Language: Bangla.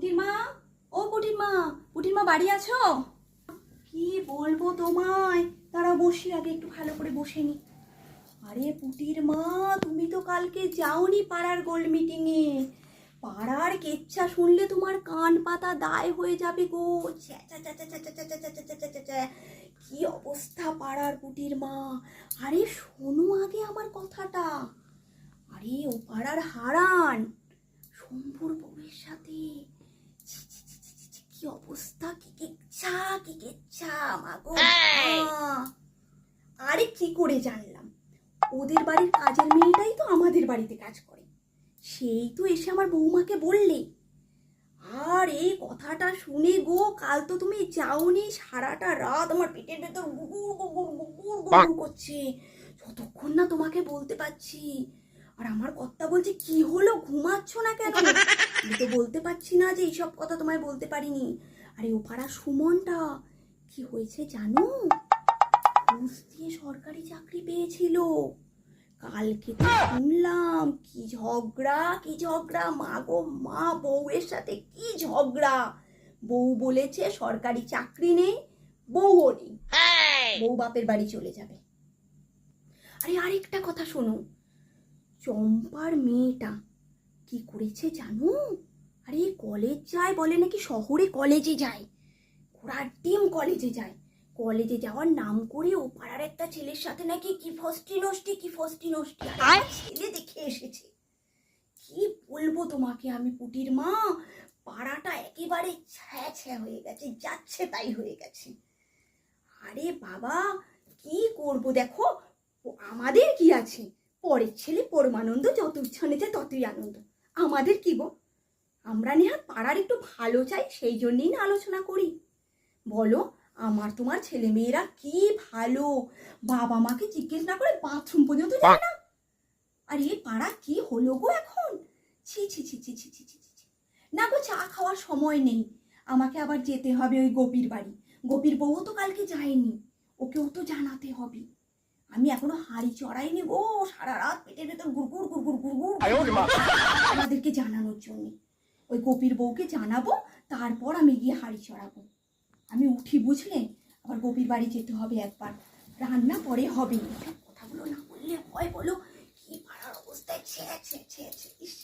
পুটির মা ও পুটির মা পুটির মা বাড়ি আছো কি বলব তোমায় তারা বসি আগে একটু ভালো করে বসে নি আরে পুটির মা তুমি তো কালকে যাওনি পাড়ার গোল মিটিংয়ে পাড়ার কেচ্ছা শুনলে তোমার কান পাতা দায় হয়ে যাবে গো কি অবস্থা পাড়ার পুটির মা আরে শোনো আগে আমার কথাটা আরে ও পাড়ার হারান শম্ভুর বউয়ের সাথে ছি, কি অবস্থা কি কি কেচ্ছা মাগো মা। আরে কি করে জানলাম? ওদের বাড়ির কাজের মেয়েটাই তো আমাদের বাড়িতে কাজ করে। সেই তো এসে আমার বৌমাকে বললে আর এই কথাটা শুনে গো কাল তো তুমি যাওনি সারাটা রাত আমার পেটের ভেতর গুগুর গুগুর গুগুর গুগুর করছে। যতক্ষণ না তোমাকে বলতে পারছি আর আমার কর্তা বলছে কি হলো ঘুমাচ্ছ না কেন? আমি তো বলতে পারছি না যে এইসব কথা তোমায় বলতে পারিনি। আরে ও পাড়া সুমনটা কি হয়েছে জানো? ঘুষ দিয়ে সরকারি চাকরি পেয়েছিল। কালকে তো শুনলাম কি ঝগড়া কি ঝগড়া? মা গো মা বউয়ের সাথে কি ঝগড়া? বউ বলেছে সরকারি চাকরি নেই বউও নেই। বউ বাপের বাড়ি চলে যাবে। আরে আরেকটা কথা শোনো চম্পার মেয়েটা কি করেছে জানো? আরে কলেজ যায় বলে নাকি শহরে কলেজে যায়? ঘোড়ার ডিম কলেজে যায়। কলেজে যাওয়ার নাম করে ও পাড়ার একটা ছেলের সাথে নাকি কি ফষ্টি নষ্টি, কি ফষ্টি নষ্টি? আর ছেলে দেখে এসেছে। কি বলব তোমাকে আমি, পুটির মা? পাড়াটা একেবারে ছ্যা ছ্যা হয়ে গেছে, যাচ্ছে তাই হয়ে গেছে। আরে বাবা, কি করব দেখো? আমাদের কি আছে? পরের ছেলে পরমানন্দ যত ইচ্ছা নিতে ততই আনন্দ। আমাদের কি গো? আমরা নেহা পাড়ার একটু ভালো চাই সেই জন্যই না আলোচনা করি। বলো আমার তোমার ছেলে মেয়েরা কি ভালো? বাবা মাকে জিজ্ঞেস না করে বাথরুম পর্যন্ত যায় না? আর এই পাড়া কি হলো গো এখন? ছি ছি ছি ছি ছি ছি ছি ছি ছি। না গো চা খাওয়ার সময় নেই। আমাকে আবার যেতে হবে ওই গোপীর বাড়ি। গোপীর বউ তো কালকে যায়নি। ওকেও তো জানাতে হবে। আমি এখনও হাড়ি চড়াইনি গো সারা রাত পেটের ভেতর গুড়গুড় গুড়গুড় গুড়গুড় আমাদেরকে জানানোর জন্য। ওই গোপীর বউকে জানাব, তারপর আমি গিয়ে হাড়ি চড়াবো। আমি উঠি বুঝলে? আবার গোপীর বাড়ি যেতে হবে একবার। রান্না পরে হবে। কথাগুলো না বললে হয় বলো? কি পাড়ার অবস্থায় ছেড়েছে ছেড়েছে ইস।